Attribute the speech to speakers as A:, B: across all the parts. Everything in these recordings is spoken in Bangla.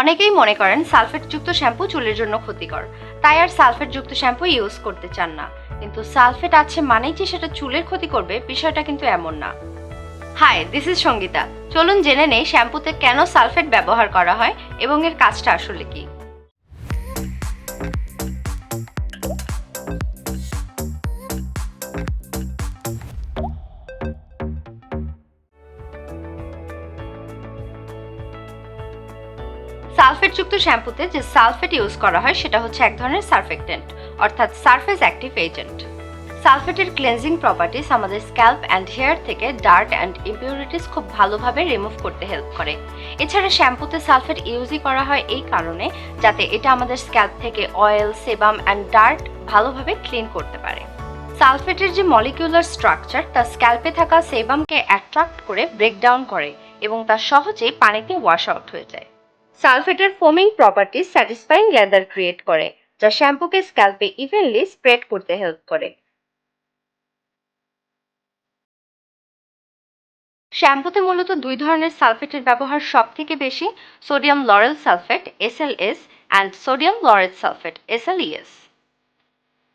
A: অনেকেই মনে করেন সালফেটযুক্ত শ্যাম্পু চুলের জন্য ক্ষতিকর। তাই আর সালফেটযুক্ত শ্যাম্পু ইউজ করতে চান না। কিন্তু সালফেট আছে মানেই যে সেটা চুলের ক্ষতি করবে, বিষয়টা কিন্তু এমন না। Hi this is Sangeeta. চলুন জেনে নেই শ্যাম্পুতে কেন সালফেট ব্যবহার করা হয় এবং এর কাজটা আসলে কি। সালফেটযুক্ত শ্যাম্পুতে যে সালফেট ইউজ করা হয়, সেটা হচ্ছে এক ধরনের সার্ফেক্টেন্ট, অর্থাৎ সারফেস অ্যাক্টিভ এজেন্ট। সালফেটের ক্লেনজিং প্রপার্টিস আমাদের স্ক্যাল্প অ্যান্ড হেয়ার থেকে ডার্ট অ্যান্ড ইম্পিউরিটিস খুব ভালোভাবে রিমুভ করতে হেল্প করে। এছাড়া শ্যাম্পুতে সালফেট ইউজই করা হয় এই কারণে, যাতে এটা আমাদের স্ক্যাল্প থেকে অয়েল সেবাম অ্যান্ড ডার্ট ভালোভাবে ক্লিন করতে পারে। সালফেটের যে মলিকিউলার স্ট্রাকচার তা স্ক্যাল্পে থাকা সেবামকে অ্যাট্রাক্ট করে ব্রেকডাউন করে এবং তা সহজেই পানিতে ওয়াশ আউট হয়ে যায়। সালফেটের foaming property satisfying lather create করে, যা শ্যাম্পুকে স্ক্যাল্পে ইভেনলি স্প্রেড করতে হেল্প করে। শ্যাম্পুতে মূলত দুই ধরনের সালফেটের ব্যবহার সব থেকে বেশি sodium lauryl sulphate SLS and sodium lauryl sulphate SLES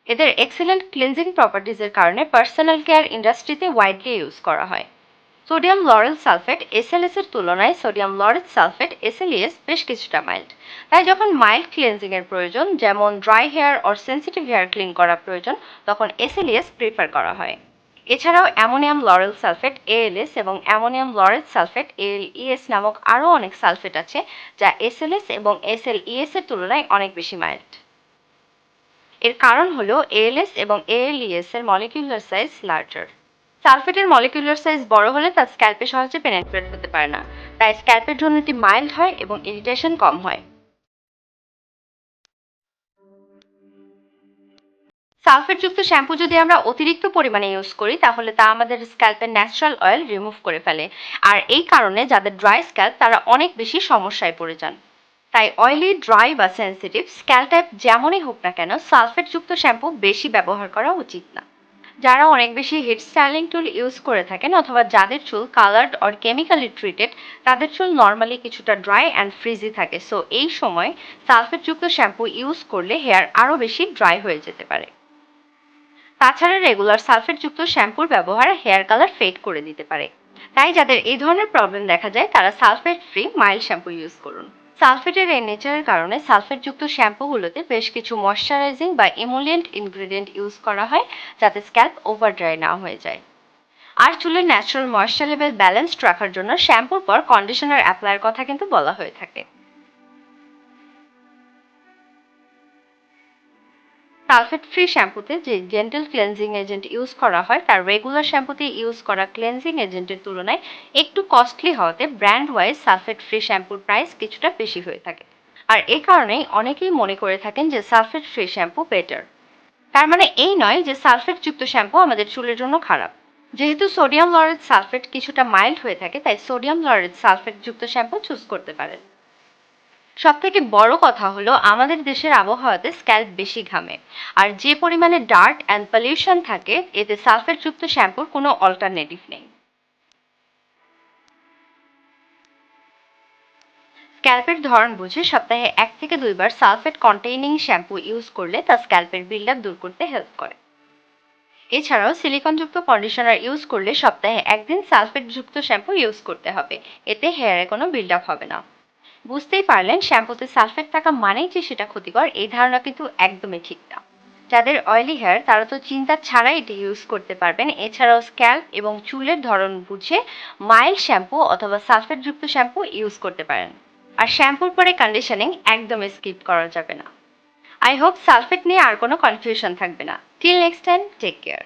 A: এদের এক্সেলেন্ট ক্লিনজিং প্রপার্টিজের কারণে পার্সোনাল কেয়ার ইন্ডাস্ট্রিতে ওয়াইডলি ইউজ করা হয়। সোডিয়াম লরেল সালফেট এসএলএস এর তুলনায় সোডিয়াম লরেট সালফেট এসএলইএস বেশ কিছুটা মাইল্ড তাই যখন মাইল্ড ক্লিনজিং এর প্রয়োজন, যেমন dry hair or sensitive hair clean করা প্রয়োজন, তখন এসএলইএস প্রিফার করা হয়। এছাড়াও অ্যামোনিয়াম লরেল সালফেট এএলএস এবং অ্যামোনিয়াম লরেট সালফেট এএলইএস নামক আরও অনেক সালফেট আছে, যা এসএলএস এবং এসএলইএস এর তুলনায় অনেক বেশি মাইল্ড এর কারণ হলো এএলএস এবং এএলইএস এর মলিকিউলার সাইজ লার্জার সালফেটের মলিকিউলার সাইজ বড় হলে তা স্ক্যাল্পে সহজে পেনেট্রেট হতে পারে না। তাই স্ক্যাল্পের জন্য এটি মাইল্ড হয় এবং ইরিটেশন কম হয়। সালফেটযুক্ত শ্যাম্পু যদি আমরা অতিরিক্ত পরিমাণে ইউজ করি, তাহলে তা আমাদের স্ক্যাল্পের ন্যাচারাল অয়েল রিমুভ করে ফেলে। আর এই কারণে যাদের ড্রাই স্ক্যাল্প তারা অনেক বেশি সমস্যায় পড়ে যান। তাই অয়েলি ড্রাই বা সেন্সিটিভ স্ক্যাল টাইপ যেমনই হোক না কেন, সালফেটযুক্ত শ্যাম্পু বেশি ব্যবহার করা উচিত না। যারা অনেক বেশি হেড স্টাইলিং টুল ইউজ করে থাকেন অথবা যাদের চুল কালার্ড অর কেমিক্যালি ট্রিটেড তাদের চুল নর্মালি কিছুটা ড্রাই অ্যান্ড ফ্রিজি থাকে। সো এই সময় সালফেটযুক্ত শ্যাম্পু ইউজ করলে হেয়ার আরও বেশি ড্রাই হয়ে যেতে পারে। তাছাড়া রেগুলার সালফেটযুক্ত শ্যাম্পুর ব্যবহার হেয়ার কালার ফেড করে দিতে পারে। তাই যাদের এই ধরনের প্রবলেম দেখা যায়, তারা sulphate free mild shampoo use করুন। সালফেটের এই নেচারের কারণে সালফেটযুক্ত শ্যাম্পুগুলোতে বেশ কিছু ময়শ্চারাইজিং বা ইমোলিয়েন্ট ইনগ্রিডিয়েন্ট ইউজ করা হয়, যাতে স্ক্যাল্প ওভার ড্রাই না হয়ে যায়। আর চুলের ন্যাচারাল ময়শ্চার লেভেল ব্যালেন্সড রাখার জন্য শ্যাম্পুর পর কন্ডিশনার অ্যাপ্লাইয়ের কথা কিন্তু বলা হয়ে থাকে। সালফেট ফ্রি শ্যাম্পুতে যে জেন্টাল ক্লেনজিং এজেন্ট ইউজ করা হয়, তার রেগুলার শ্যাম্পুতে ইউজ করা ক্লেনজিং এজেন্টের তুলনায় একটু কস্টলি হওয়াতে ব্র্যান্ড ওয়াইজ সালফেট ফ্রি শ্যাম্পুর প্রাইস কিছুটা বেশি হয়ে থাকে। আর এ কারণেই অনেকেই মনে করে থাকেন যে সালফেট ফ্রি শ্যাম্পু বেটার তার মানে এই নয় যে সালফেটযুক্ত শ্যাম্পু আমাদের চুলের জন্য খারাপ। যেহেতু সোডিয়াম লরেট সালফেট কিছুটা মাইল্ড হয়ে থাকে, তাই সোডিয়াম লরেট সালফেটযুক্ত শ্যাম্পু চুজ করতে পারেন। সব থেকে বড় কথা হলো, আমাদের দেশের আবহাওয়াতে স্ক্যাল্প বেশি ঘামে। আর যে পরিমাণে ডার্ট অ্যান্ড পলিউশন থাকে, এতে সালফেটযুক্ত শ্যাম্পুর কোনো অল্টারনেটিভ নেই। স্ক্যাল্পের ধরন বুঝে সপ্তাহে এক থেকে দুইবার সালফেট কন্টেইনিং শ্যাম্পু ইউজ করলে তা স্ক্যাল্পের বিল্ডাপ দূর করতে হেল্প করে। এছাড়াও সিলিকনযুক্ত কন্ডিশনার ইউজ করলে সপ্তাহে একদিন সালফেটযুক্ত শ্যাম্পু ইউজ করতে হবে। এতে হেয়ারে কোনো বিল্ডাপ হবে না। বুঝতেই পারলেন, শ্যাম্পুতে সালফেট থাকা মানেই যে সেটা ক্ষতিকর, এই ধারণা কিন্তু একদমই ঠিক না। যাদের অয়েলি হেয়ার তারা তো চিন্তা ছাড়াই এটি ইউজ করতে পারবেন। এছাড়াও স্ক্যাল্প এবং চুলের ধরন বুঝে মাইল্ড শ্যাম্পু অথবা সালফেটযুক্ত শ্যাম্পু ইউজ করতে পারেন। আর শ্যাম্পুর পরে কন্ডিশনিং একদমই স্কিপ করা যাবে না। আই হোপ সালফেট নিয়ে আর কোনো কনফিউশন থাকবে না। Till next time take care